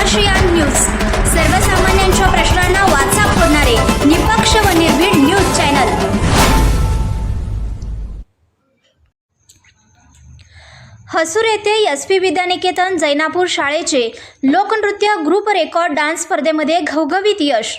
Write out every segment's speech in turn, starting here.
महाश्रियान news. सर्वसामान्यांच्या प्रश्नांना वाचाप फोडणारे निपक्ष व निर्भीड न्यूज चॅनल. हसूर येथे एस पी विद्यानिकेतन जैनापूर शाळेचे लोकनृत्य ग्रुप रेकॉर्ड डान्स स्पर्धेमध्ये घवघवीत यश.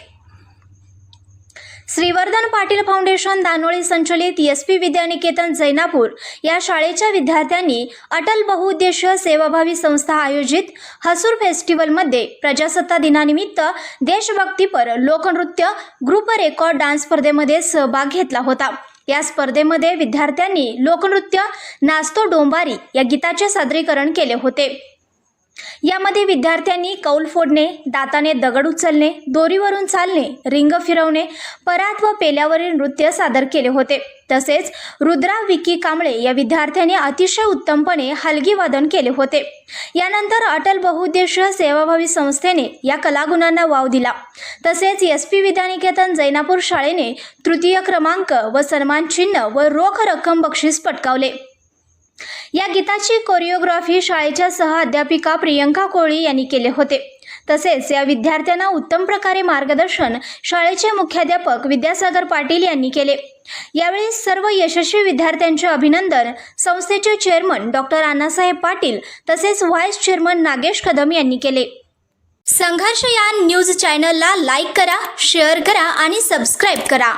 श्रीवर्धन पाटील फाउंडेशन दानोळी संचलित एस पी विद्यानिकेतन जैनापूर या शाळेच्या विद्यार्थ्यांनी अटल बहुउद्देशीय सेवाभावी संस्था आयोजित हसूर फेस्टिवलमध्ये प्रजासत्ता दिनानिमित्त देशभक्तीपर लोकनृत्य ग्रुप रेकॉर्ड डान्स स्पर्धेमध्ये सहभाग घेतला होता. या स्पर्धेमध्ये विद्यार्थ्यांनी लोकनृत्य नाचतो डोंबारी या गीताचे सादरीकरण केले होते. यामध्ये विद्यार्थ्यांनी कौल फोडणे दाताने दगड उचलणे दोरीवरून चालणे रिंग फिरवणे परात व पेल्यावरील नृत्य सादर केले होते. तसेच रुद्रा विकी कांबळे या विद्यार्थ्यांनी अतिशय उत्तमपणे हलगी वादन केले होते. यानंतर अटल बहुउद्देशीय सेवाभावी संस्थेने या कलागुणांना वाव दिला. तसेच एस पी विद्यानिकेतन जैनापूर शाळेने तृतीय क्रमांक व सन्मान चिन्ह व रोख रक्कम बक्षीस पटकावले. या गीताची कोरिओग्राफी शाळेच्या सह अध्यापिका प्रियंका कोळी यांनी केले होते. तसेच या विद्यार्थ्यांना उत्तम प्रकारे मार्गदर्शन शाळेचे मुख्याध्यापक विद्यासागर पाटील यांनी केले. यावेळी सर्व यशस्वी विद्यार्थ्यांचे अभिनंदन संस्थेचे चेअरमन डॉक्टर अण्णासाहेब पाटील तसेच व्हाईस चेअरमन नागेश कदम यांनी केले. संघर्ष या न्यूज चॅनलला लाईक करा शेअर करा आणि सबस्क्राईब करा.